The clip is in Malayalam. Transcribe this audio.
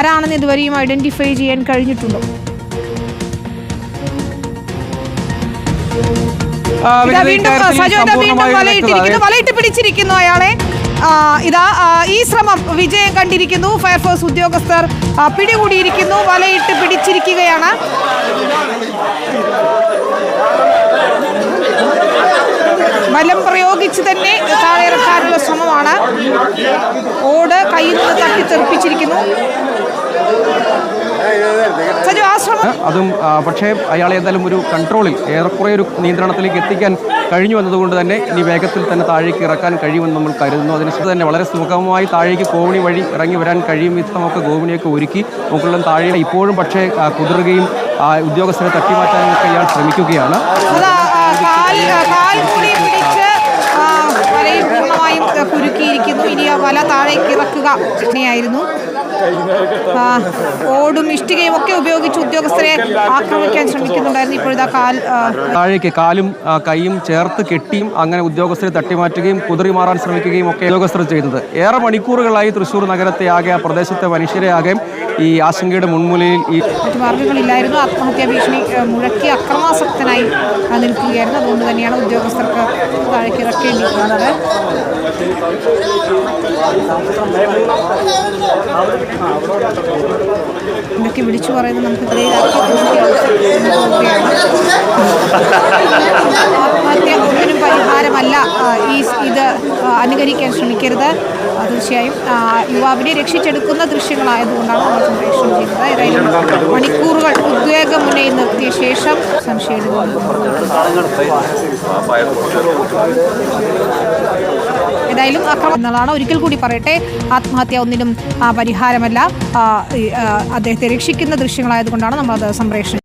ആരാണെന്ന് ഇതുവരെയും ഐഡന്റിഫൈ ചെയ്യാൻ കഴിഞ്ഞിട്ടുണ്ടോ? വലയിട്ട് പിടിച്ചിരിക്കുന്നു അയാളെ. ഇതാ ഈ ശ്രമം വിജയം കണ്ടിരിക്കുന്നു. ഫയർഫോഴ്സ് ഉദ്യോഗസ്ഥർ പിടികൂടിയിരിക്കുന്നു. വലയിട്ട് പിടിച്ചിരിക്കുകയാണ്. ബലം പ്രയോഗിച്ച് തന്നെ താഴെ ഇറക്കാനുള്ള ശ്രമമാണ്. ഓട് കയ്യിൽ നിന്ന് തട്ടിത്തെറിപ്പിച്ചിരിക്കുന്നു. അതും പക്ഷേ അയാളെ എന്തായാലും ഒരു കൺട്രോളിൽ ഏറെക്കുറെ ഒരു നിയന്ത്രണത്തിലേക്ക് എത്തിക്കാൻ കഴിഞ്ഞു എന്നതുകൊണ്ട് തന്നെ ഇനി വേഗത്തിൽ തന്നെ താഴേക്ക് ഇറക്കാൻ കഴിയുമെന്ന് നമ്മൾ കരുതുന്നു. അതിനുശേഷം തന്നെ വളരെ സുഗമമായി താഴേക്ക് കോവണി വഴി ഇറങ്ങി വരാൻ കഴിയും വിധമൊക്കെ ഗോവണിയൊക്കെ ഒരുക്കി മുകളിലും താഴെ ഇപ്പോഴും പക്ഷേ കുതിറുകയും ഉദ്യോഗസ്ഥരെ തട്ടിമാറ്റാനൊക്കെ ഇയാൾ ശ്രമിക്കുകയാണ്. കുരുക്കിയിരിക്കുന്നു. ഇനി വല താഴേക്ക് ഇറക്കുക അങ്ങനെയായിരുന്നു ഓടും ഇഷ്ടികയും ഒക്കെ ഉപയോഗിച്ച് ഉദ്യോഗസ്ഥരെ ആക്രമിക്കാൻ ശ്രമിക്കുന്നുണ്ടായിരുന്നു. ഇപ്പോഴത്തെ കാൽ താഴേക്ക് കാലും കൈയും ചേർത്ത് കെട്ടിയും അങ്ങനെ ഉദ്യോഗസ്ഥരെ തട്ടിമാറ്റുകയും കുതിറി മാറാൻ ശ്രമിക്കുകയും ഒക്കെ ഉദ്യോഗസ്ഥർ ചെയ്തത്. ഏറെ മണിക്കൂറുകളായി തൃശൂർ നഗരത്തെ ആകെ ആ പ്രദേശത്തെ മനുഷ്യരെ ആകെ ഈ ആശങ്കയുടെ മുൻമുലയിൽ ഈ മറ്റു മാർഗങ്ങളില്ലായിരുന്നു. ആത്മഹത്യാ ഭീഷണി മുഴക്കി അക്രമാസക്തനായി നിൽക്കുകയായിരുന്നു. അതുകൊണ്ട് തന്നെയാണ് ഉദ്യോഗസ്ഥർക്ക് താഴേക്ക് ഇറക്കേണ്ടി വന്നത് ഇതൊക്കെ വിളിച്ചു പറയുന്നത് നമുക്ക് ഇടയിലാക്കി പോവുകയാണ് ആത്മഹത്യ ഒന്നിനും പരിഹാരമല്ല ആ, ഈ സ് ഇത് ആ, അനുകരിക്കാൻ ശ്രമിക്കരുത്. തീർച്ചയായും യുവാവിനെ രക്ഷിച്ചെടുക്കുന്ന ദൃശ്യങ്ങളായതുകൊണ്ടാണ് നമ്മൾ സംപ്രേഷണം ചെയ്യുന്നത്. ഏതായാലും മണിക്കൂറുകൾ ഉദ്വേഗമുന്നയിൽ നിർത്തിയ ശേഷം സംശയം ഏതായാലും അക്രമം എന്നുള്ളതാണ് ഒരിക്കൽ കൂടി പറയട്ടെ ആത്മഹത്യ ഒന്നിനും പരിഹാരമല്ല. അദ്ദേഹത്തെ രക്ഷിക്കുന്ന ദൃശ്യങ്ങളായതുകൊണ്ടാണ് നമ്മളത് സംപ്രേഷണം